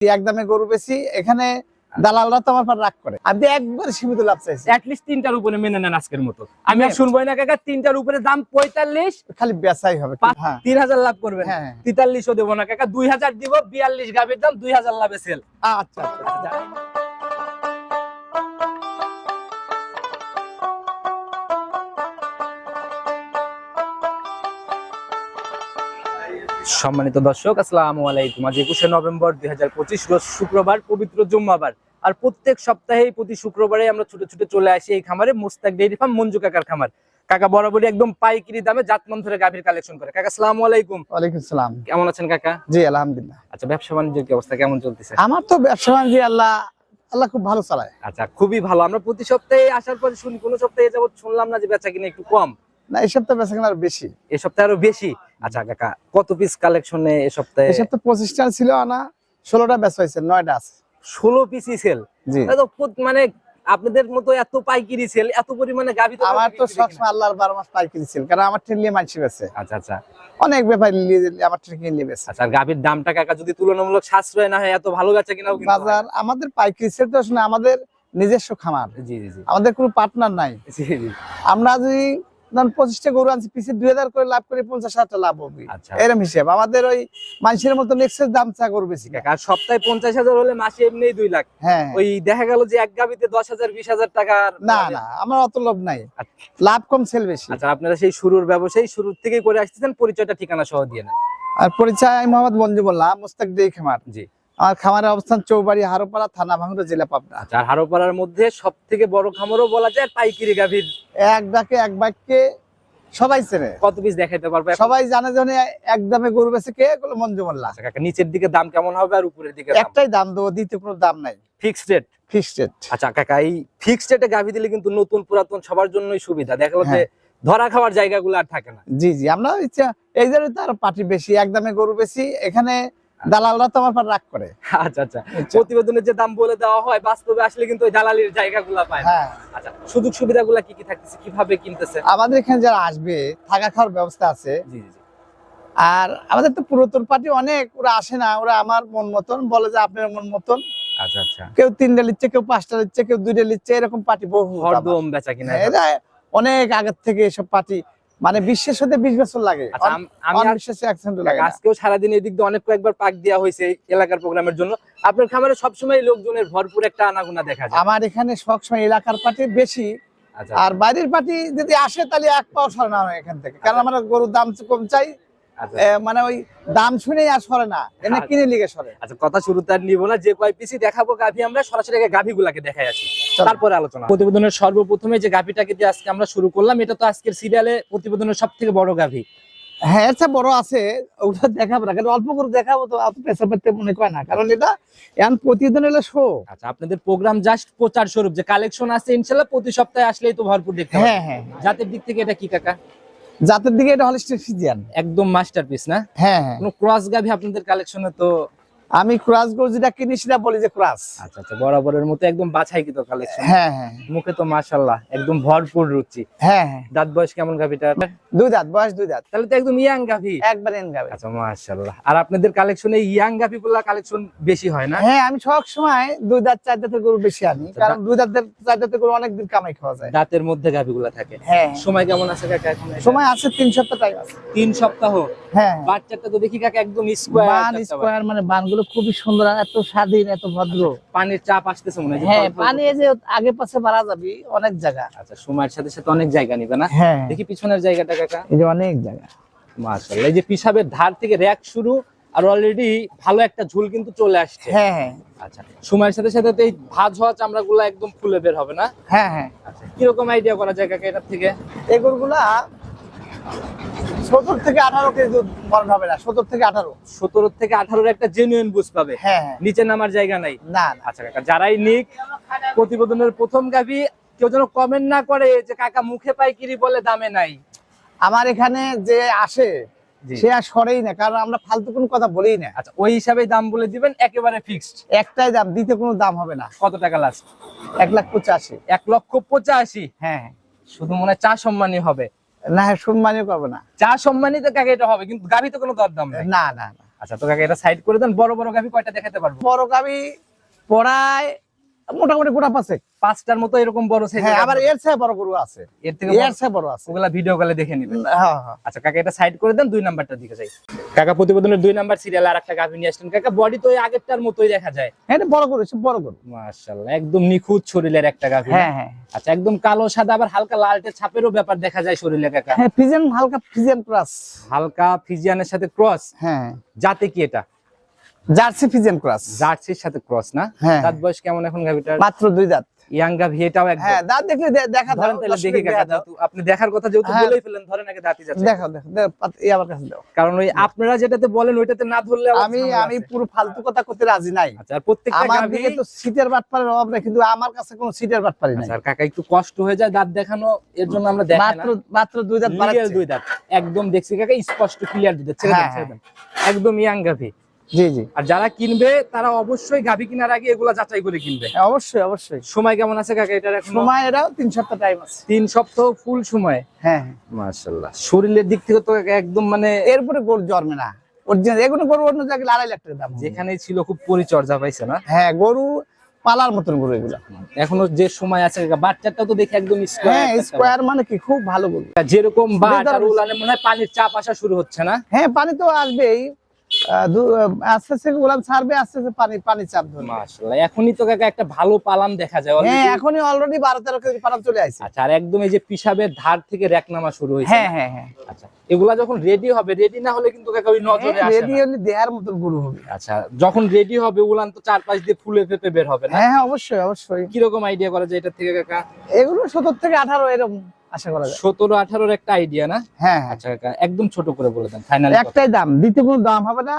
একদমে গরু বেশি এখানে দালালরা তো আমার পর রাগ করে। আপনি একবার সীমিত লাভ চাইছি। অ্যাটলিস্ট তিনটার উপরে মেনে নেন আজকের মতো। আমি আর শুনব না কাকা তিনটার উপরে দাম পঁয়তাল্লিশ। খালি বেচাই হবে। হ্যাঁ। তিন হাজার লাভ করবে হ্যাঁ। তেতাল্লিশও দেবো না কাকা দুই হাজার দিব বিয়াল্লিশ গাভীর দাম দুই হাজার লাভে সেল আচ্ছা আচ্ছা। সম্মানিত দর্শক আসসালামু আলাইকুম। আজ একুশে নভেম্বর দুই হাজার পঁচিশ রোজ শুক্রবার পবিত্র জুম্মাবার। আর প্রত্যেক সপ্তাহে প্রতি শুক্রবারে আমরা ছুটে ছুটে চলে আসি এই খামারে মোস্তাক ডেইরি ফার্ম মঞ্জু কাকার খামার। কাকা বরাবরই একদম পাইকারি দামে জাতমান ধরে গাভীর কালেকশন করে। কাকা আসসালামু আলাইকুম। ওয়ালাইকুম সালাম। কেমন আছেন কাকা? জি আলহামদুলিল্লাহ। আচ্ছা ব্যবসা বাণিজ্যের কি অবস্থা? কেমন চলতেছে? আমার তো ব্যবসা বাণিজ্য আল্লাহ আল্লাহ খুব ভালো চালায়। আচ্ছা খুবই ভালো। আমরা প্রতি সপ্তাহে আসার পরে শুনি কোন সপ্তাহে যাবত শুনলাম না যে বেচা কিনা একটু কম। না এই সপ্তাহে বেচা কেনার বেশি। এই সপ্তাহে আরও বেশি? আচ্ছা কাকা কত পিস কালেকশনে এই সপ্তাহে? এই সপ্তাহে পঁচিশটা ছিল আনা ষোলোটা বেচা হয়েছে নয়টা আছে। ষোলো পিসই সেল জি। মানে আপনাদের মতো এত পাইকারি সেল এত পরিমাণে গাভি তো আমার তো সবসময় আল্লাহর বারো মাস পাইকারি ছিল কারণ আমার ট্রেন নিয়ে মানসি বেছে আচ্ছা আচ্ছা। অনেক ব্যাপার নিয়ে আমার ট্রেন নিয়ে বেছে আচ্ছা গাভির দামটা কাকা যদি তুলনামূলক সাশ্রয় না হয় এত ভালো বেচা কিনা। বাজার আমাদের পাইকারি সেল তো আসলে আমাদের নিজস্ব খামার। জি জি আমাদের কোনো পার্টনার নাই। আমরা যদি ধরেন পঁচিশটা গরু আনছি দুই হাজার করে লাভ করি পঞ্চাশ হাজার লাভ হবে। আচ্ছা। এরকম হিসেব। আমাদের ওই মানুষের মতো এক্সেস দাম চা আর সপ্তাহে পঞ্চাশ হাজার হলে মাসে এমনি দুই লাখ। হ্যাঁ। ওই দেখা গেল যে এক গাভিতে দশ হাজার বিশ হাজার টাকার না না আমার অত লোভ নাই। আচ্ছা। লাভ কম সেল বেশি। আচ্ছা আপনারা সেই শুরুর ব্যবসায়ী শুরুর থেকে করে আসতেছেন পরিচয়টা ঠিকানা সহ দিয়ে নেন। আর পরিচয় আমি মোহাম্মদ মঞ্জু বললাম মুস্তাক খামার। জি। আমার খামারের অবস্থান চৌবাড়ি হারোপাড়া থানা ভাঙড়া জেলা পাবনা। আচ্ছা আর হারোপাড়ার মধ্যে সব থেকে বড় খামারও বলা যায় পাইকারি গাভীর? এক ডাকে এক বাক্যে সবাই চেনে। কত পিস দেখাইতে পারব? সবাই জানে জানে এক দামে গরু বেছে কে বলে মঞ্জু মোল্লা আচ্ছা কাকা নিচের দিকে দাম কেমন হবে আর উপরের দিকে একটাই দাম দেবো দ্বিতীয় কোনো দাম নাই। ফিক্সড রেট ফিক্সড রেট আচ্ছা কাকা এই ফিক্সড রেটে গাভী দিলে কিন্তু নতুন পুরাতন সবার জন্যই সুবিধা। দেখা গেলো যে হ্যাঁ। ধরা খাওয়ার জায়গাগুলো আর থাকে না। জি জি আমরা ইচ্ছা এই জন্য তো আরও পার্টি বেশি একদমে গরু বেশি এখানে দালালরা তো আমার পর রাগ করে। আচ্ছা আচ্ছা। প্রতিবেদনের যে দাম বলে দেওয়া হয় বাস্তবে আসলে কিন্তু ওই দালালির জায়গাগুলো পায়। হ্যাঁ। আচ্ছা সুযোগ সুবিধাগুলো কি কি থাকতেছে কীভাবে কিনতেছে? আমাদের এখানে যারা আসবে থাকা খাওয়ার ব্যবস্থা আছে। জি জি। আর আমাদের তো পুরাতন পার্টি অনেক ওরা আসে না ওরা আমার মন মতন বলে যে আপনার মন মতন। আচ্ছা আচ্ছা। কেউ তিনটা লিচ্ছে কেউ পাঁচটা লিচ্ছে কেউ দুইটা লিচ্ছে এরকম পার্টি বহু। হরদম বেচা কিনা। অনেক আগের থেকে এসব পার্টি মানে বিশ্বের সাথে বিশ বছর লাগে। আচ্ছা। আজকেও সারাদিন এদিক দিয়ে অনেক কয়েকবার পাক দেওয়া হয়েছে এলাকার প্রোগ্রামের জন্য। আপনার খামারে সবসময় লোকজনের ভরপুর একটা আনাগোনা দেখা যায়। আমার এখানে সবসময় এলাকার পাটি বেশি। আচ্ছা। আর বাইরের পাটি যদি আসে তাহলে এক পাও সরানো না হয় এখান থেকে। কারণ আমরা গরুর দাম কম চাই। আচ্ছা মানে ওই দাম শুনেই আর সরে না। এনে আচ্ছা। কিনে লিগে সরে। আচ্ছা কথা শুরু তার নিব না যে কয় পিসি দেখাবো গাভি আমরা সরাসরি আগে গাভি গুলাকে দেখাই আছি চলো। তারপরে আলোচনা প্রতিবেদনের সর্বপ্রথমে যে গাভিটাকে দিয়ে আজকে আমরা শুরু করলাম এটা তো আজকের সিরিয়ালে প্রতিবেদনের সব থেকে বড় গাভি। হ্যাঁ এটা বড় আছে ওটা দেখাবো না কারণ অল্প করে দেখাবো তো অত পেশা পেতে মনে করে না কারণ এটা এখন প্রতিদিন এলে শো আচ্ছা আপনাদের প্রোগ্রাম জাস্ট প্রচার স্বরূপ যে কালেকশন আছে ইনশাল্লাহ প্রতি সপ্তাহে আসলেই তো ভরপুর দেখতে পাবেন। হ্যাঁ হ্যাঁ। জাতের দিক থেকে এটা কি কাকা? জাতের দিকে এটা হলিস্টিক ফিজিয়ান। একদম মাস্টারপিস না? হ্যাঁ হ্যাঁ। কোনো ক্রস গাভি আপনাদের কালেকশনে তো আমি ক্রাস গরু যেটা কিনি সেটা বলি যে ক্রাস আচ্ছা আচ্ছা বরাবরের মতো একদম বাছাইকৃত কালেকশন হ্যাঁ হ্যাঁ মুখে তো মাশাল্লাহ একদম ভরপুর রুচি। হ্যাঁ হ্যাঁ। দাঁত বয়স কেমন গাভিটার দুই দাঁত বয়স দুই দাঁত। তাহলে তো একদম ইয়াং গাভি। একবার এন গাবে আচ্ছা মাশাল্লাহ আর আপনাদের কালেকশনে ইয়াং গাভি গুলা কালেকশন বেশি হয় না? হ্যাঁ আমি সব সময় দুই দাঁত চার দাঁতের গরু বেশি আনি। কারণ দুই দাঁতের চার দাঁতের গরু অনেক দিন কামাই খাওয়া যায়। দাঁতের মধ্যে গাভিগুলা থাকে। হ্যাঁ সময় কেমন আছে কাকা এখন সময় আছে তিন সপ্তাহ টাইম আছে। তিন সপ্তাহ? হ্যাঁ। বাচ্চাটা তো দেখি কাকা একদম স্কোয়ার মানে বানগুলো খুবই সুন্দর এত স্বাধীন এত ভদ্র। পানির চাপ আসতেছে মনে হয় হ্যাঁ পানি যে আগে পাশে বাড়া যাবি অনেক জায়গা। আচ্ছা সময়ের সাথে সাথে অনেক জায়গা নিবে না? হ্যাঁ। দেখি পিছনের জায়গাটা কাকা। এই যে অনেক জায়গা। মাশাআল্লাহ এই যে পিসাবের ধার থেকে র‍্যাক শুরু আর অলরেডি ভালো একটা ঝুল কিন্তু চলে আসছে। হ্যাঁ হ্যাঁ। আচ্ছা সময়ের সাথে সাথে এই ভাঁজ হওয়া চামড়াগুলো একদম খুলে বের হবে না? হ্যাঁ হ্যাঁ। আচ্ছা কীরকম আইডিয়া করা যায় কাকা এটার থেকে? এই গরুগুলা সত্তর থেকে আঠারো কেজি দুধ হবে না সত্তর থেকে আঠারো। সতেরো থেকে আঠারোর একটা জেনুইন বুঝ পাবে? হ্যাঁ হ্যাঁ। নিচে নামার জায়গা নাই? না আচ্ছা কাকা যারাই নিক প্রতিবেদনের প্রথম গাভি কেউ যেন কমেন্ট না করে যে কাকা মুখে পাইকিরি বলে দামে নাই। আমার এখানে যে আসে। সে আর সরেই না কারণ আমরা ফালতু কোনো কথা বলেই না। আচ্ছা ওই হিসাবে দাম বলে দিবেন একেবারে ফিক্সড একটাই দাম দিতে কোনো দাম হবে না। কত টাকা লাস্ট এক লাখ পঁচাশি। এক লক্ষ পঁচাশি? হ্যাঁ। শুধু মনে হয় চা সম্মানই হবে। না সম্মানই সম্মানীয় না। চা সম্মানিত কাকে এটা হবে কিন্তু গাভি তো কোনো দরদাম নেই। না না না। আচ্ছা তো কাকে এটা সাইড করে দেন বড় বড় গাভি কয়টা দেখাতে পারব? বড় গাভি পড়ায় মোটামুটি গোটা পাশে পাঁচটার মতো এরকম বড় সাইজ হ্যাঁ আবার এর চেয়ে বড় গরু আছে। এর থেকে এর চেয়ে বড় আছে। ওগুলা ভিডিও কলে দেখে নিবেন। হ্যাঁ হ্যাঁ আচ্ছা কাকা এটা সাইড করে দেন দুই নাম্বারটার দিকে যাই। কাকা প্রতিবেদনের দুই নাম্বার সিরিয়াল আর একটা গাভি নিয়ে আসলেন। কাকা বডি তো আগেরটার মতোই দেখা যায়। হ্যাঁ বড় গরু সব বড় গরু। মাশাআল্লাহ একদম নিখুঁত শরীরের একটা গাভি। হ্যাঁ হ্যাঁ। আচ্ছা একদম কালো সাদা আবার হালকা লালটে ছাপেরও ব্যাপার দেখা যায় শরীরে কাকা। হ্যাঁ ফিজেন হালকা ফিজিয়ান ক্রস হালকা ফিজিয়ানের সাথে ক্রস হ্যাঁ। যাতে কি এটা? Jersey Friesian cross. জার্সির সাথে ক্রস না? হ্যাঁ। দাঁত বয়স কেমন এখন গাভিটার? মাত্র দুই দাঁত। ইয়াং গাভি এটাও একদম হ্যাঁ দাঁত। দেখলে দেখা ধরেন তাহলে দেখি দেখা দাও। আপনি দেখার কথা যেহেতু হ্যাঁ। বলেই ফেলেন ধরেন আগে দাঁতই যাচ্ছে। দেখো দেখো, এই আমার কাছে দাও। কারণ ওই আপনারা যেটাতে বলেন ওইটাতে না ধরলে আমি আমি পুরো ফালতু কথা করতে রাজি নাই। আচ্ছা আর প্রত্যেকটা আমার গাভি দিকে তো সিটের বাটপারের অভাব নেই কিন্তু আমার কাছে কোনো সিটের বাটপারি নাই। আচ্ছা আর কাকা একটু কষ্ট হয়ে যায় দাঁত দেখানো এর জন্য আমরা দেখাই মাত্র মাত্র দুই দাঁত বাড়াচ্ছে। দুই দাঁত। একদম দেখছি কাকা স্পষ্ট ক্লিয়ার দুধ হ্যাঁ, ছেড়ে দেন। একদম ইয়াং গাভি। জি জি। আর যারা কিনবে তারা অবশ্যই গাভি কেনার আগে এগুলা যাচাই করে কিনবে। হ্যাঁ, অবশ্যই অবশ্যই। সময় কেমন আছে কাকা? এটার এখন? সময় এরাও তিন সপ্তাহ টাইম আছে। তিন সপ্তাহ ফুল সময়? হ্যাঁ হ্যাঁ। মাশাআল্লাহ। শরীরের দিক থেকে তো একদম মানে এরপরে গরু জন্মে না। অরিজিনাল এগুলো গরু অন্য জায়গায় আড়াই লাখ টাকা দাম। যেখানেই ছিল খুব পরিচর্যা পাইছে না? হ্যাঁ গরু পালার মতন গরু এগুলো। এখনও যে সময় আছে কাকা, বাচ্চাটাও তো দেখে একদম হ্যাঁ স্কোয়ার স্কোয়ার মানে কি? খুব ভালো গরু। যেরকম বাট আর উলানে মনে হয় পানির চাপ আসা শুরু হচ্ছে না? হ্যাঁ পানি তো আসবেই। আস্তে আস্তে গোলাম ছাড়বে আস্তে আস্তে পানি পানি চাপ ধরবে। মাশাআল্লাহ এখনই তো কাকা একটা ভালো পালান দেখা যায় হ্যাঁ। এখনই অলরেডি বারো তেরো কেজি পালাম চলে আসছে। আচ্ছা আর একদম এই যে পিসাবের ধার থেকে র্যাক নামা শুরু হয়েছে। হ্যাঁ হ্যাঁ হ্যাঁ। আচ্ছা এগুলা যখন রেডি হবে রেডি না হলে কিন্তু কাকা ওই নজরে আসে রেডি। হলে দেহার মতন গরু হবে। আচ্ছা যখন রেডি হবে উলান তো চার পাঁচ দিয়ে ফুলে ফেপে বের হবে না? হ্যাঁ হ্যাঁ অবশ্যই অবশ্যই। কীরকম আইডিয়া করা যায় এটা থেকে কাকা? এগুলো সত্তর থেকে আঠারো এরকম। আশা করা যায়। সতেরো আঠারোর একটা আইডিয়া না? হ্যাঁ হ্যাঁ। আচ্ছা একদম ছোট করে বলে দেন ফাইনাল একটাই দাম দ্বিতীয় কোনো দাম হবে না।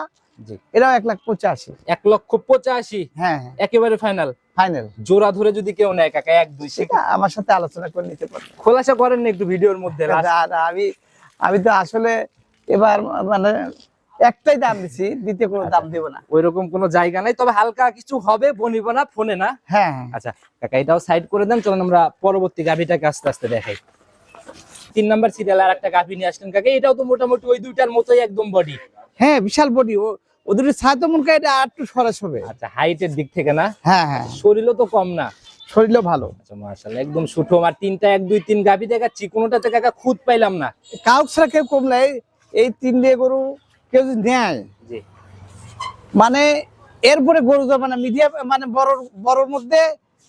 এটাও এক লাখ পঁচাশি। এক লক্ষ পঁচাশি? হ্যাঁ হ্যাঁ। একেবারে ফাইনাল ফাইনাল জোড়া ধরে যদি কেউ নেয় কাকা এক দুই সেটা আমার সাথে আলোচনা করে নিতে পারব খোলাসা করেন না একটু ভিডিওর মধ্যে আমি আমি তো আসলে এবার মানে একটাই দাম দিছি দ্বিতীয় কোনো দাম দেবো না। ওইরকম কোনো জায়গা নাই তবে হালকা কিছু হবে বনিব না ফোনে না। হ্যাঁ হ্যাঁ। আচ্ছা কাকা এটাও সাইড করে দেন চলুন আমরা পরবর্তী গাভিটাকে আস্তে আস্তে দেখাই। তিন নাম্বার সিরিয়াল আর একটা গাভি নিয়ে আসলেন। কাকা? এটাও তো মোটামুটি ওই দুইটার মতোই একদম বডি হ্যাঁ বিশাল বডি ও ওদের মন এটা আর একটু সরেস হবে। আচ্ছা হাইটের দিক থেকে না? হ্যাঁ হ্যাঁ। শরীরও তো কম না। শরীরও ভালো। আচ্ছা মাশাআল্লাহ একদম সুঠো আর তিনটা এক দুই তিন গাভি দেখাচ্ছি কোনোটাতে কাকা খুদ পাইলাম না। ছাড়া কেউ কমলে এই তিন দিয়ে গরু কেউ যদি নেয় মানে এরপরে গরু মানে মিডিয়া মানে বড় বড়র মধ্যে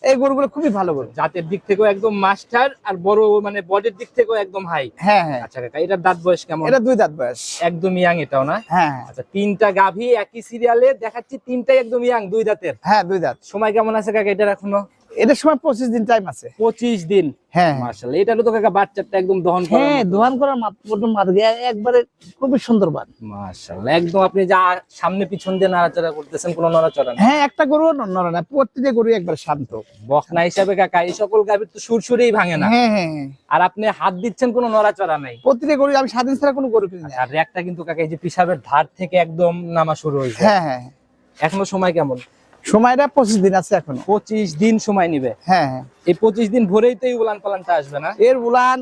এই গরুগুলো খুবই ভালো গরু। জাতের দিক থেকেও একদম মাস্টার আর বড় মানে বডির দিক থেকেও একদম হাই হ্যাঁ হ্যাঁ। আচ্ছা কাকা এটার দাঁত বয়স কেমন? এটা দুই দাঁত বয়স। একদম ইয়াং এটাও না? হ্যাঁ হ্যাঁ। আচ্ছা তিনটা গাভী একই সিরিয়ালে দেখাচ্ছি তিনটাই একদম ইয়াং দুই দাঁতের। হ্যাঁ দুই দাঁত। সময় কেমন আছে কাকা এটার এখনও? এটার সময় পঁচিশ দিন টাইম আছে। পঁচিশ দিন? হ্যাঁ। মার্শাল এটারও তো কাকা বাচ্চাটা একদম দহন করা হ্যাঁ দোয়ান করার মাত্র একবারে খুবই সুন্দরবান মার্শাল একদম আপনি যা সামনে পিছন দিয়ে নাড়াচাড়া করতেছেন কোনো নড়াচড়া না হ্যাঁ একটা গরু নড়ে না প্রত্যেকটা গরু একবার শান্ত। বকনা হিসাবে কাকা এই সকল গাভীর তো সুরসুরেই ভাঙে না। হ্যাঁ হ্যাঁ। আর আপনি হাত দিচ্ছেন কোনো নড়াচড়া নাই। প্রতিটা গরু আমি স্বাধীন ছাড়া কোনো গরু কিনি আর একটা কিন্তু কাকা এই যে পিসাবের ধার থেকে একদম নামা শুরু হয়েছে হ্যাঁ হ্যাঁ। এখনও সময় কেমন? সময়টা পঁচিশ দিন আছে এখন। পঁচিশ দিন সময় নিবে? হ্যাঁ হ্যাঁ। এই পঁচিশ দিন ভোরেই তো এই উলান পালানটা আসবে না? এর উলান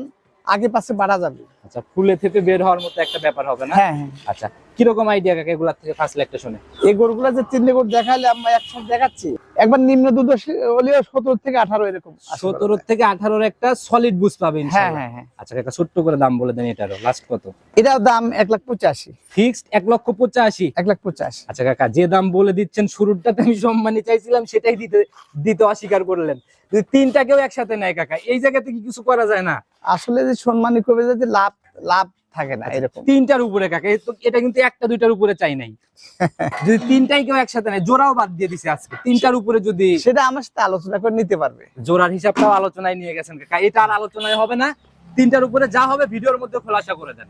আগে পাশে বাড়া যাবে। আচ্ছা ফুলে থেকে বের হওয়ার মতো একটা ব্যাপার হবে না? হ্যাঁ হ্যাঁ। আচ্ছা কীরকম আইডিয়া কাকা এগুলার থেকে ফার্স্ট একটা শুনে? এই গরুগুলো যে তিনটে গরু দেখালে আমরা একসাথে দেখাচ্ছি। একবার নিম্ন দুধ হলেও সতেরো থেকে আঠারো এরকম সতেরো থেকে আঠারোর একটা সলিড বুঝ পাবে হ্যাঁ হ্যাঁ হ্যাঁ। আচ্ছা কাকা ছোট্ট করে দাম বলে দেন এটারও। লাস্ট কত? এটাও দাম এক লাখ পঁচাশি। ফিক্সড এক লক্ষ পঁচাশি? এক লাখ পঁচাশি। আচ্ছা কাকা যে দাম বলে দিচ্ছেন শুরুটাতে আমি সম্মানী চাইছিলাম সেটাই দিতে দিতে অস্বীকার করলেন। যদি তিনটাকেও একসাথে নেয় কাকা এই জায়গাতে কি কিছু করা যায় না? আসলে যে সম্মানী করবে যদি লাভ লাভ থাকে আচ্ছা, না এরকম। তিনটার উপরে কাকা এটা কিন্তু একটা দুইটার উপরে চাই নাই। যদি তিনটাই কেউ একসাথে নেয় জোড়াও বাদ দিয়ে দিছে আজকে। তিনটার উপরে যদি সেটা আমার সাথে আলোচনা করে নিতে পারবে। জোড়ার হিসাবটাও আলোচনায় নিয়ে গেছেন কাকা। এটা আর আলোচনায় হবে না। তিনটার উপরে যা হবে ভিডিওর মধ্যে খোলাসা করে দেন।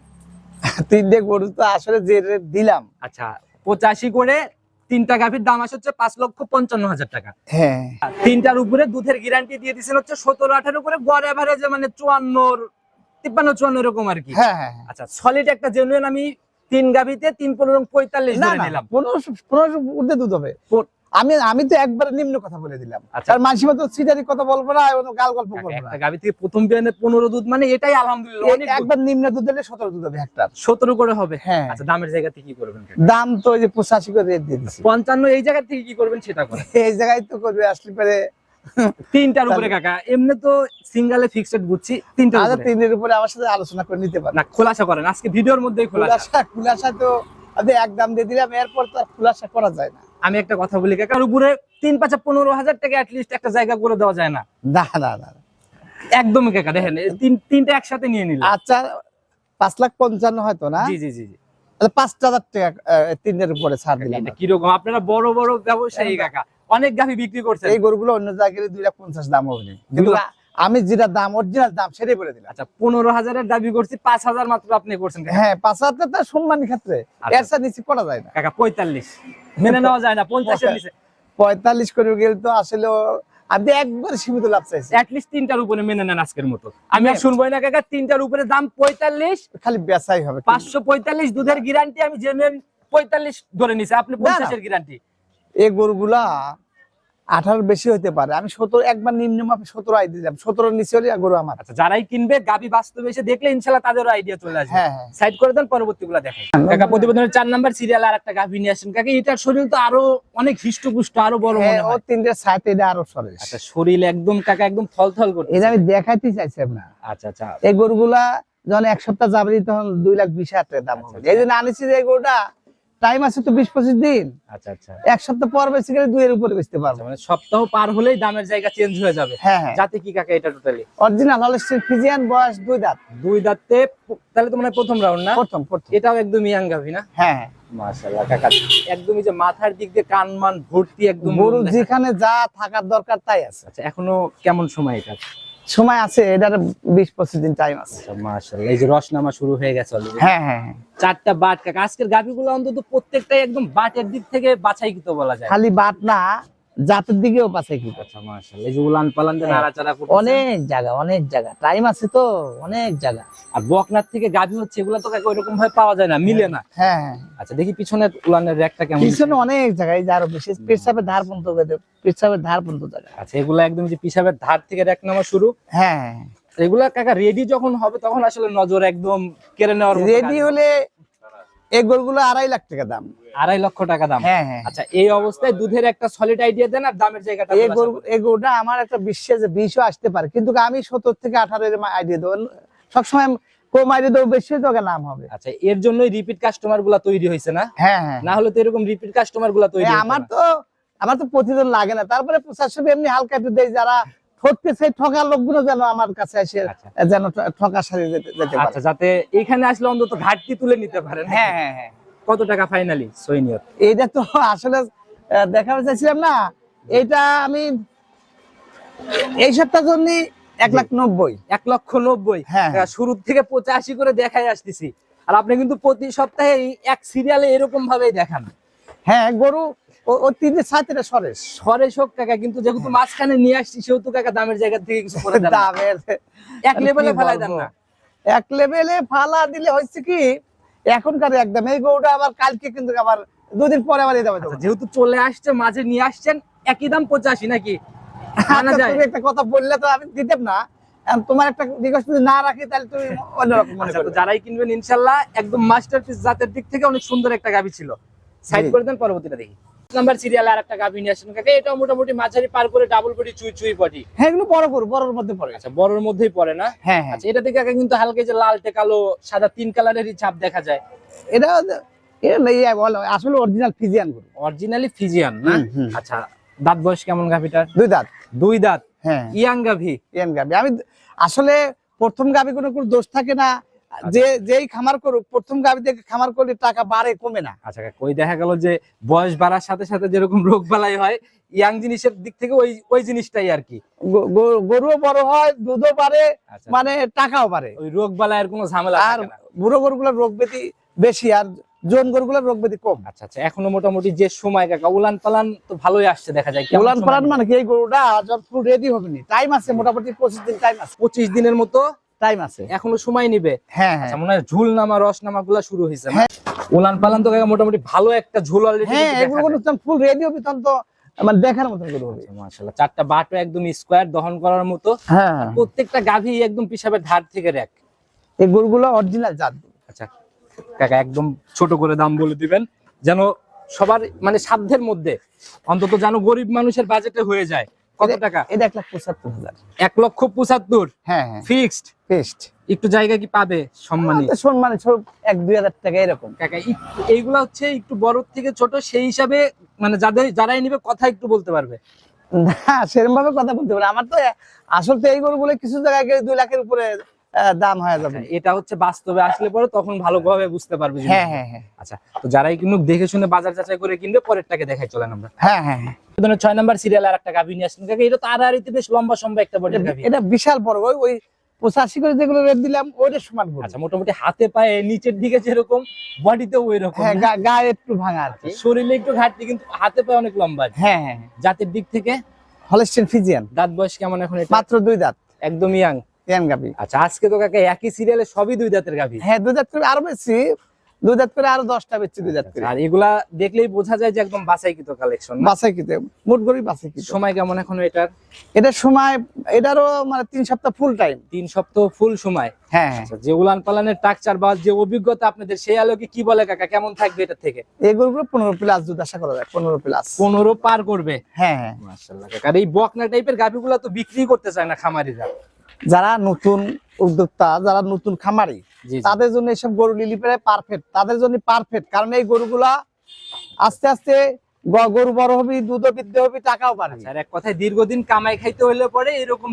তিনটে গরু তো আসলে যে রেট দিলাম। আচ্ছা পঁচাশি করে তিনটা গাভীর দাম আসে হচ্ছে পাঁচ লক্ষ পঞ্চান্ন হাজার টাকা। হ্যাঁ। তিনটার উপরে দুধের গ্যারান্টি দিয়ে দিচ্ছেন হচ্ছে সতেরো আঠারো করে গড় এভারেজে মানে চুয়ান্নর তিপ্পান্ন চুয়ান্ন এরকম আর কি। হ্যাঁ হ্যাঁ হ্যাঁ। আচ্ছা সলিড একটা জেনুইন আমি তিন গাভিতে তিন পনেরো পঁয়তাল্লিশ নিলাম। পনেরোশো পনেরোশো দুধ হবে। আমি আমি তো একবার নিম্ন কথা বলে দিলাম। আচ্ছা। আর মানুষ তো সিটারি কথা বলব না এবং গাল গল্প করব না। একটা থেকে প্রথম বিয়ানে পনেরো দুধ মানে এটাই আলহামদুলিল্লাহ একবার নিম্ন দুধ দিলে সতেরো দুধ হবে হেক্টর সতেরো করে হবে। হ্যাঁ। আচ্ছা দামের জায়গাতে কি করবেন দাম তো ওই যে পঁচাশি করে রেট দিয়ে দিচ্ছি পঞ্চান্ন এই জায়গা থেকে কি করবেন সেটা করেন এই জায়গায় তো করবে আসলে পরে তিনটার উপরে কাকা। এমনি তো সিঙ্গালে ফিক্সড বুঝছি তিনটার আচ্ছা তিনের উপরে আমার সাথে আলোচনা করে নিতে পারে। না খোলাসা করেন। আজকে ভিডিওর মধ্যেই খোলাসা। খুলাসা তো আপনি এক দাম দিয়ে দিলাম এরপর তো আর খুলাসা করা যায় না। আমি একটা কথা বলি কাকার উপরে তিন পাঁচ পনেরো হাজার টাকা অ্যাটলিস্ট একটা জায়গা করে দেওয়া যায় না। না না না। একদমই কাকা দেখেন তিন তিনটা একসাথে নিয়ে নিলাম। আচ্ছা পাঁচ লাখ পঞ্চান্ন হয়তো না? জি জি জি জি। তাহলে পাঁচ হাজার টাকা তিনের উপরে ছাড় দিলাম কীরকম? আপনারা বড় বড় ব্যবসায়ী কাকা। অনেক গাভি বিক্রি করছে এই গরুগুলো অন্য জায়গায় দুই লাখ পঞ্চাশ দাম হবে কিন্তু আমি যেটা দাম অরিজিনাল দাম সেটাই বলে দিলাম। আচ্ছা পনেরো হাজারের দাবি করছি পাঁচ হাজার মাত্র আপনি করছেন হ্যাঁ পাঁচ হাজার সম্মানের ক্ষেত্রে। আচ্ছা। নিচে করা যায় না। কাকা পঁয়তাল্লিশ। মেনে নেওয়া যায় না পঞ্চাশের নিচে। পঁয়তাল্লিশ করে গেলে তো আসলে আপনি একবার সীমিত লাভ চাইছে। অ্যাটলিস্ট তিনটার উপরে মেনে নেন আজকের মতো। আমি আর শুনবোই না কাকা তিনটার উপরে দাম পঁয়তাল্লিশ খালি বেচাই হবে। পাঁচশো পঁয়তাল্লিশ দুধের গ্যারান্টি আমি জেনুইন পঁয়তাল্লিশ ধরে নিছি আপনি পঞ্চাশের গ্যারান্টি এই গরুগুলা আঠারো বেশি হতে পারে। আমি সতেরো একবার নিম্ন মাপে সতেরো আই দিলাম। সতেরো নিচে হলে গরু আমার আচ্ছা যারাই কিনবে গাবি বাস্তবে এসে দেখলে ইনশাল্লাহ তাদেরও আইডিয়া চলে আসবে। হ্যাঁ হ্যাঁ। সাইড করে দেন পরবর্তী গুলা দেখেন কাকা প্রতিবেদনের চার নাম্বার সিরিয়াল আর একটা গাভি নিয়ে আসেন। কাকা এটার শরীর তো আরও অনেক হৃষ্টপুষ্ট আরও বড় মনে হ্যাঁ, ও হয় তিনটে সাইড এটা আরও সরে আচ্ছা শরীর একদম কাকা একদম থলথল করতে এটা আমি দেখাইতে চাইছিলাম না আচ্ছা আচ্ছা। এই গরুগুলা যখন এক সপ্তাহ যাবে তখন দুই লাখ বিশ হাজার টাকা দাম হবে। আচ্ছা, এই জন্য আনিছি যে গরুটা টাইম আছে তো বিশ পঁচিশ দিন। আচ্ছা আচ্ছা। এক সপ্তাহ পর বেশি গেলে দুই এর উপরে বেচতে আচ্ছা, পারব মানে সপ্তাহ পার হলেই দামের জায়গা চেঞ্জ হয়ে যাবে। হ্যাঁ হ্যাঁ। যাতে কি কাকা এটা টোটালি অরিজিনাল হলস্টিন ফিজিয়ান বয়স দুই দাঁত। দুই দাঁতে তাহলে তো মানে প্রথম রাউন্ড না? প্রথম প্রথম। এটাও একদম ইয়াং গাভি না? হ্যাঁ হ্যাঁ। মাশাআল্লাহ কাকা একদমই যে মাথার দিক দিয়ে কান মান ভর্তি একদম গরু যেখানে যা থাকার দরকার তাই আছে। আচ্ছা এখনও কেমন সময় এটা? সময় আছে এটার বিশ পঁচিশ দিন টাইম আছে। আচ্ছা মাশাআল্লাহ। এই যে রসনামা শুরু হয়ে গেছে অলরেডি হ্যাঁ হ্যাঁ হ্যাঁ। চারটা বাট কাকা। আজকের গাভিগুলো অন্তত প্রত্যেকটাই একদম বাটের দিক থেকে বাছাইকৃত বলা যায়। খালি বাট না জাতের দিকেও পাশে কি আচ্ছা দিয়ে হ্যাঁ। করতেছে অনেক জায়গা অনেক জায়গা। টাইম আছে তো অনেক জায়গা। আর বকনার থেকে গাভি হচ্ছে এগুলো তো কাকা ওইরকম ভাবে পাওয়া যায় না মিলে না। হ্যাঁ হ্যাঁ আচ্ছা দেখি পিছনের উলানের র্যাকটা কেমন পিছনে অনেক জায়গায় এই যে আরও বেশি পেশাবের ধার পর্যন্ত পেশাবের ধার পর্যন্ত জায়গা। আচ্ছা এগুলো একদম যে পেশাবের ধার থেকে র্যাক নামা শুরু? হ্যাঁ হ্যাঁ। এগুলা কাকা রেডি যখন হবে তখন আসলে নজর একদম কেড়ে নেওয়ার রেডি হলে এই গরুগুলো আড়াই লাখ টাকা দাম। আড়াই লক্ষ টাকা দাম। হ্যাঁ হ্যাঁ। আচ্ছা এই অবস্থায় দুধের একটা সলিড আইডিয়া দেন আর দামের জায়গাটা এই গরু এই গরুটা আমার একটা বিশ্বাস বিশও আসতে পারে। কিন্তু আমি সত্তর থেকে আঠারো এর আইডিয়া দেবো। সবসময় কম আইডিয়া দেবো বেশি তোকে নাম হবে। আচ্ছা এর জন্যই রিপিট কাস্টমারগুলা তৈরি হয়েছে না? হ্যাঁ হ্যাঁ। না হলে তো এরকম রিপিট কাস্টমারগুলা তৈরি এই আমার তো আমার তো প্রতিদিন লাগে না। তারপরে প্রশাসন এমনি হালকা একটু দেয় যারা ঠকতেছে ঠকার লোকগুলো যেন আমার কাছে এসে আচ্ছা। যেন যেতে পারে। আচ্ছা যাতে এখানে আসলে অন্তত ঘাটতি তুলে নিতে পারেন হ্যাঁ হ্যাঁ হ্যাঁ। কত টাকা ফাইনালি সৈনিয়ত? এইটা তো আসলে দেখাতে চাইছিলাম না। এটা আমি এই জন্য এক লাখ নব্বই। এক লক্ষ নব্বই? হ্যাঁ, হ্যাঁ। শুরু থেকে পঁচাশি করে দেখাই আসতেছি। আর আপনি কিন্তু প্রতি সপ্তাহে এক সিরিয়ালে এরকম ভাবেই দেখান। হ্যাঁ গরু ও- সরেশ হোক কাকা কিন্তু যেহেতু মাঝখানে নিয়ে আসছি সেহেতু কাকা দামের জায়গা থেকে কিছু করে দামের এক লেভেলে ফেলাই দেন না। এক লেভেলে ফালা দিলে হচ্ছে কি এখনকার একদম এই গরুটা আবার কালকে কিন্তু আবার দুদিন পরে আবার এই দামে আচ্ছা, যেহেতু চলে আসছে মাঝে নিয়ে আসছেন একই দাম পঁচাশি নাকি? আচ্ছা, একটা কথা বললে তো আমি দিতাম না। তোমার একটা রিকোয়েস্ট না রাখি তাহলে তুমি অন্যরকম মনে আচ্ছা, যারাই কিনবেন ইনশাল্লাহ একদম মাস্টার মাস্টারপিস জাতের দিক থেকে অনেক সুন্দর একটা গাভি ছিল। সাইড। করে দেন পরবর্তীটা দেখি। নাম্বার সিরিয়ালে আর একটা গাভি নিয়ে আসেন। কাকা এটাও মোটামুটি মাঝারি পার করে ডাবল বডি চুই চুই বডি হ্যাঁ এগুলো বড় গরু বড়র মধ্যে পড়ে। আচ্ছা বড়র মধ্যেই পড়ে না? হ্যাঁ হ্যাঁ। আচ্ছা এটা থেকে কাকা কিন্তু হালকা যে লালটে কালো সাদা তিন কালারেরই ছাপ দেখা যায়। এটা ইয়ে আসলে অরিজিনাল ফিজিয়ান গরু। অরিজিনালি ফিজিয়ান না। আচ্ছা দাঁত বয়স কেমন গাভিটার? দুই দাঁত। দুই দাঁত? হ্যাঁ। ইয়াং গাভি? ইয়ান গাবি আমি আসলে প্রথম গাবি কোনো কোনো দোষ থাকে না। যে যেই খামার করুক প্রথম থেকে খামার করলে টাকা বাড়ে কমে না। আচ্ছা ওই দেখা গেল যে বয়স বাড়ার সাথে সাথে যেরকম রোগ বালাই হয় ইয়াং জিনিসের দিক থেকে ওই ওই জিনিসটাই আর কি। গরুও বড় হয় দুধও বাড়ে আচ্ছা। মানে টাকাও বাড়ে। ওই রোগ কোনো ঝামেলা আর বুড়ো গরুগুলোর রোগ ব্যাধি বেশি আর জন গরুগুলোর রোগ ব্যাধি কম। আচ্ছা আচ্ছা এখনও মোটামুটি যে সময় কাকা উলান পালান তো ভালোই আসছে দেখা যায়। উলান পালান মানে কি এই গরুটা যখন ফুল রেডি হবে নি। টাইম আছে মোটামুটি পঁচিশ দিন টাইম আছে। পঁচিশ দিনের মতো টাইম আছে। এখনও সময় নিবে। হ্যাঁ হ্যাঁ। আচ্ছা মনে হয় ঝুল নামা রস নামা গুলা শুরু হয়েছে না? উলান পালান তো মোটামুটি ভালো একটা ঝুল অলরেডি হ্যাঁ এগুলো ফুল রেডি হবে তখন তো মানে দেখার মতন গরু হবে। মাশাআল্লাহ চারটা বাটও একদম স্কোয়ার দহন করার মতো। হ্যাঁ। হ্যাঁ। প্রত্যেকটা গাভী একদম পিসাবের ধার থেকে র্যাক। এই গরুগুলো অরিজিনাল জাত। আচ্ছা কাকা একদম ছোট করে দাম বলে দিবেন যেন সবার মানে সাধ্যের মধ্যে অন্তত যেন গরিব মানুষের বাজেটে হয়ে যায়। কত টাকা? এটা এক লাখ পঁচাত্তর হাজার। এক লক্ষ পঁচাত্তর। হ্যাঁ হ্যাঁ। ফিক্সড পেস্ট একটু জায়গা কি পাবে সম্মানী? সম্মানে সব এক দুই হাজার টাকা এরকম। কাকা এইগুলা হচ্ছে একটু বড় থেকে ছোট সেই হিসাবে মানে যাদের যারাই নিবে কথা একটু বলতে পারবে। না সেরকম ভাবে কথা বলতে পারে আমার তো আসল তো এই গরুগুলো কিছু জায়গায় দুই লাখের উপরে দাম হয়ে যাবে। এটা হচ্ছে বাস্তবে আসলে পরে তখন ভালোভাবে বুঝতে পারবে হ্যাঁ হ্যাঁ হ্যাঁ। আচ্ছা তো যারাই কিন্তু দেখে শুনে বাজার যাচাই করে কিনবে পরের টাকে দেখাই চলেন আমরা। হ্যাঁ হ্যাঁ হ্যাঁ। ছয় নম্বর সিরিয়াল আর একটা গাভী নিয়ে আসলেন কাকা এটা তো আড়াআড়িতে বেশ লম্বা সম্ভব একটা গাভী। এটা বিশাল বড় ওই পঁচাশি করে যেগুলো রেট দিলাম ওইটা সমান আচ্ছা মোটামুটি হাতে পায়ে নিচের দিকে যেরকম বডিতে ওই রকম হ্যাঁ গা- গায়ে একটু ভাঙা আর শরীরে একটু ঘাটতি কিন্তু হাতে পায়ে অনেক লম্বা হ্যাঁ হ্যাঁ জাতের দিক থেকে? হলস্টেন ফিজিয়ান দাঁত বয়স কেমন এখন মাত্র দুই দাঁত। একদম ইয়াং ইয়াং গাবি আচ্ছা আজকে তো কাকা একই সিরিয়ালে সবই দুই দাঁতের গাভী। হ্যাঁ দুই দাঁত আরও বেশি। দুই দাঁত করে আরও দশটা বেশি দুই দাঁত করে। আর এগুলা দেখলেই বোঝা যায় যে একদম বাছাইকৃত কালেকশন মোট গরুই বাসাই সময় কেমন এখন এটার? এটার সময় এটারও মানে তিন সপ্তাহ ফুল টাইম তিন সপ্তাহ ফুল সময়? হ্যাঁ। আচ্ছা যে উলান পালানের টাকচার বা যে অভিজ্ঞতা আপনাদের সেই আলোকে কি বলে কাকা? কেমন থাকবে এটা থেকে? এই গরুগুলো পনেরো প্লাস দুধ আশা করা যায় পনেরো প্লাস পনেরো পার করবে? হ্যাঁ হ্যাঁ। কাকা। এই বকনা টাইপের গাভিগুলো তো বিক্রি করতে চায় না খামারিরা। যারা নতুন উদ্যোক্তা যারা নতুন খামারি। তাদের জন্য এসব গরু লিলি পেরে পারফেক্ট তাদের জন্য পারফেক্ট কারণ এই গরুগুলা আস্তে আস্তে গরু বড় হবি দুধও বৃদ্ধি হবি টাকাও পারবি আচ্ছা, আর এক কথায় দীর্ঘদিন কামাই খাইতে হলে পরে এরকম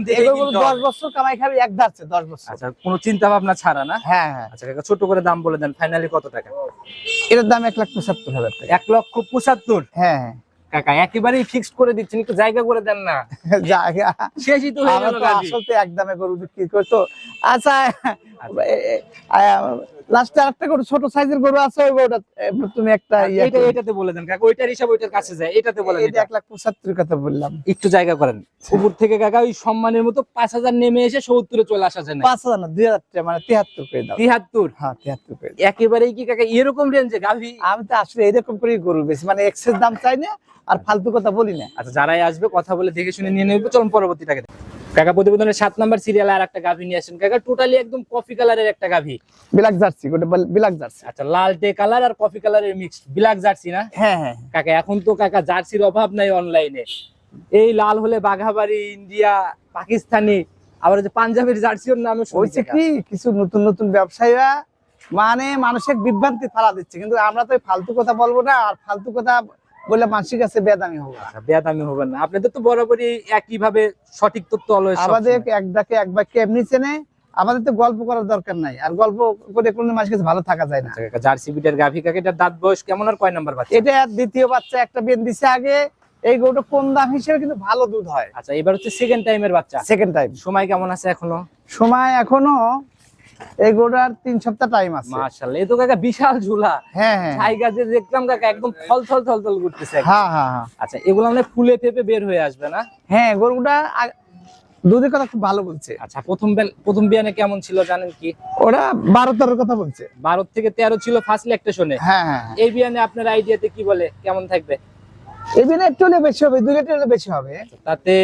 দশ বছর কামাই খাবি এক ধারছে দশ বছর। আচ্ছা কোনো চিন্তা ভাবনা ছাড়া না? হ্যাঁ হ্যাঁ। আচ্ছা ছোট করে দাম বলে দেন ফাইনালি কত টাকা? এটার দাম এক লাখ পঁচাত্তর হাজার টাকা। এক লক্ষ পঁচাত্তর? হ্যাঁ হ্যাঁ। কাকা একেবারেই ফিক্সড করে দিচ্ছেন একটু জায়গা করে দেন না। জায়গা? শেষই তো হয়ে গেল তো আসল তো একদমে গরু বিক্রি করতো। আচ্ছা লাস্টে আরেকটা গরু ছোট সাইজের গরু আছে ওই গরুটা তুমি একটা ইয়ে এটা এটাতে বলে দেন কাকা ওইটার হিসাব ওইটার কাছে যায় এটাতে এটা এটা। এক লাখ পঁচাত্তর কথা বললাম। একটু জায়গা করেন। উপর থেকে কাকা ওই সম্মানের মতো পাঁচ হাজার নেমে এসে সত্তরে চলে আসা যায় না। পাঁচ হাজার না দুই হাজার টাকা মানে তিয়াত্তর করে দাও। তিহাত্তর হ্যাঁ তিয়াত্তর করে একেবারেই কি কাকা এরকম রেঞ্জে গাভী? আমি তো আসলে এরকম করে গরু বেশি মানে এক্সেস দাম চাই না আর ফালতু কথা বলি না। আচ্ছা যারাই আসবে কথা বলে দেখে শুনে নিয়ে নেব। চলুন পরবর্তী টাকা কাকা প্রতিবেদনের সাত নাম্বার সিরিয়াল আর একটা গাভী নিয়ে আসেন। কাকা টোটালি একদম কফি কালারের একটা গাভী। ব্ল্যাক জার্সি গোটা বল- জার্সি আচ্ছা লাল টে কালার আর কফি কালারের মিক্সড ব্ল্যাক জার্সি না? হ্যাঁ হ্যাঁ কাকা এখন তো কাকা জার্সির অভাব নাই অনলাইনে এই লাল হলে বাঘাবাড়ি ইন্ডিয়া পাকিস্তানি আবার যে পাঞ্জাবের জার্সির নামে হয়েছে কি? কিছু নতুন নতুন ব্যবসায়ীরা মানে মানুষের বিভ্রান্তি ফালা দিচ্ছে। কিন্তু আমরা তো ফালতু কথা বলব না আর ফালতু কথা বললে কাছে বেদামি হব। আচ্ছা বেদামি হবেন না। আপনাদের তো বরাবরই একই ভাবে সঠিক তথ্য আমাদের এক ডাকে এক বাক্যে এমনি চেনে আমাদের তো গল্প করার দরকার নাই। আর গল্প করে কোনো মানুষের কাছে ভালো থাকা যায় না। আচ্ছা কাকা জার্সি বিটের গাভী কাকা এটার দাঁত বয়স কেমন আর কয় নাম্বার বাচ্চা? এটা দ্বিতীয় বাচ্চা একটা বেন দিছে আগে। এই গরুটা কম দাম হিসেবে কিন্তু ভালো দুধ হয়। আচ্ছা এবার হচ্ছে সেকেন্ড টাইমের বাচ্চা। সেকেন্ড টাইম সময় কেমন আছে এখনও? সময় এখনও এই তিন সপ্তাহ টাইম আছে। মাশাআল্লাহ এ তো কাকা বিশাল ঝুলা। হ্যাঁ হ্যাঁ। যে দেখলাম কাকা একদম থল থল থল থল করতেছে হ্যাঁ হ্যাঁ হ্যাঁ। আচ্ছা এগুলো মানে ফুলে ফেপে বের হয়ে আসবে না? হ্যাঁ গরুটা দুধের কথা খুব ভালো বলছে। আচ্ছা প্রথম প্রথম বিয়ানে কেমন ছিল জানেন কি? ওরা বারো তেরোর কথা বলছে। বারো থেকে তেরো ছিল ফার্স্ট হ্যাঁ হ্যাঁ হ্যাঁ। এই বিয়ানে আপনার আইডিয়াতে কি বলে? কেমন থাকবে? এই দিনে একটু হলে বেশি হবে দুই লিটার হলে বেশি হবে। তাতে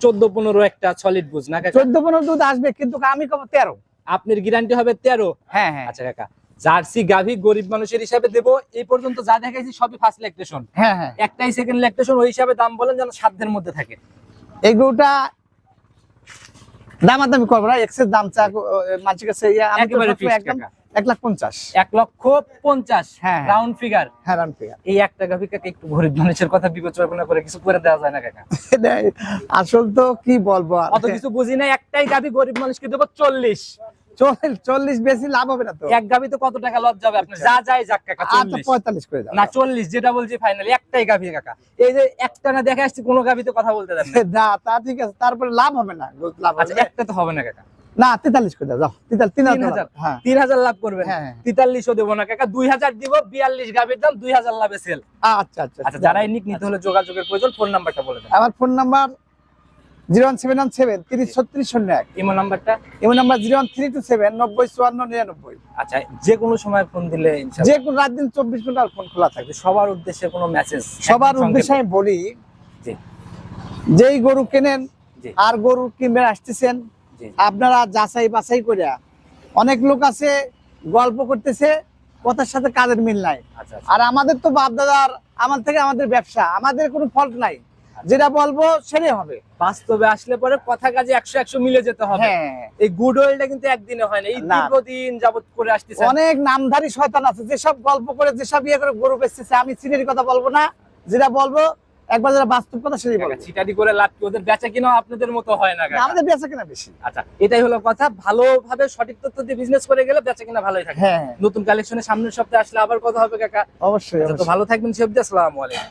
চোদ্দ পনেরো একটা সলিড বুঝ না চোদ্দ পনেরো দুধ আসবে কিন্তু আমি কব তেরো। আপনার গ্যারান্টি হবে তেরো। হ্যাঁ হ্যাঁ। আচ্ছা কাকা। জার্সি গাভী গরিব মানুষের হিসাবে দেব। এই পর্যন্ত যা দেখাইছি সবই ফার্স্ট লেকটেশন হ্যাঁ হ্যাঁ। একটাই সেকেন্ড লেকটেশন ওই হিসাবে দাম বলেন যেন সাধ্যের মধ্যে থাকে। এই দাম আমি করব না এক্সের দাম চা মানুষের কাছে একদম। এক লাখ পঞ্চাশ। এক লক্ষ পঞ্চাশ। হ্যাঁ। রাউন্ড ফিগার হ্যাঁ ফিগার এই একটা গরিব মানুষের কথা বিবেচনা করে কিছু করে দেওয়া যায় না কাকা। আসল তো কি বলব অত কিছু বুঝি না একটাই গরিব মানুষকে দেবো চল্লিশ। চল্লিশ বেশি লাভ হবে না তো। এক গাভী তো কত টাকা লস যাবে আপনার যা যায় যাক কাকা আচ্ছা পঁয়তাল্লিশ করে না চল্লিশ যেটা বলছি ফাইনালি একটাই গাভী কাকা। এই যে একটা না দেখে আসছি কোনো গাভীতে কথা বলতে দেন না। না তা ঠিক আছে তারপরে লাভ হবে না লাভ আচ্ছা একটা তো হবে না কাকা। না তেতাল্লিশ করে যাও তিন হাজার। হ্যাঁ। তিন হাজার লাভ করবেন হ্যাঁ, হ্যাঁ। তেতাল্লিশও দেবো না কাকা দুই হাজার দিব বিয়াল্লিশ গাভীর দাম দুই হাজার লাভে সেল আচ্ছা আচ্ছা আচ্ছা। যারাই নিক নিতে হলে যোগাযোগের প্রয়োজন ফোন নাম্বারটা বলে দেন। আমার phone number zero one seven one seven তিরিশ ছত্রিশ শূন্য এক। ইমো নাম্বারটা? এবং number zero one three two seven নব্বই চুয়ান্ন নিরানব্বই। আচ্ছা যে কোনো সময় ফোন দিলে যে কোনো রাত দিন চব্বিশ ঘণ্টা ফোন খোলা থাকে। সবার উদ্দেশ্যে কোনো মেসেজ সবার উদ্দেশ্যে আমি বলি যেই গরু কেনেন আর গরু কিনবে আসতেছেন আপনারা যাচাই বাছাই করে অনেক লোক আছে গল্প করতেছে কথার সাথে কাজের মিল নাই। আচ্ছা আচ্ছা। আর আমাদের তো বাপ দাদার আমার থেকে আমাদের ব্যবসা আমাদের কোনো ফল্ট নাই। যেটা বলব সেটাই হবে। বাস্তবে আসলে পরে কথা কাজে একশো একশো মিলে যেতে হবে। হ্যাঁ। এই গুড ওয়েলটা কিন্তু একদিনে হয় না এই। দীর্ঘদিন যাবত করে আসতেছে। অনেক নামধারী শয়তান আছে যেসব গল্প করে যেসব ইয়ে করে গরু বেচতেছে আমি সিনের কথা বলব না। যেটা বলব একবার যারা বাস্তব কথা সেটাই বলে চিটারি করে লাভ কি? ওদের বেচা কিনা আপনাদের মতো হয় না আমাদের বেচা কিনা বেশি। আচ্ছা এটাই হলো কথা। ভালোভাবে সঠিক তথ্য দিয়ে বিজনেস করে গেলে বেচা কিনা ভালোই থাকে। হ্যাঁ। নতুন কালেকশনের সামনের সপ্তাহে আসলে আবার কথা হবে কাকা। অবশ্যই আচ্ছা, ভালো থাকবেন সবজি আসসালামু আলাইকুম।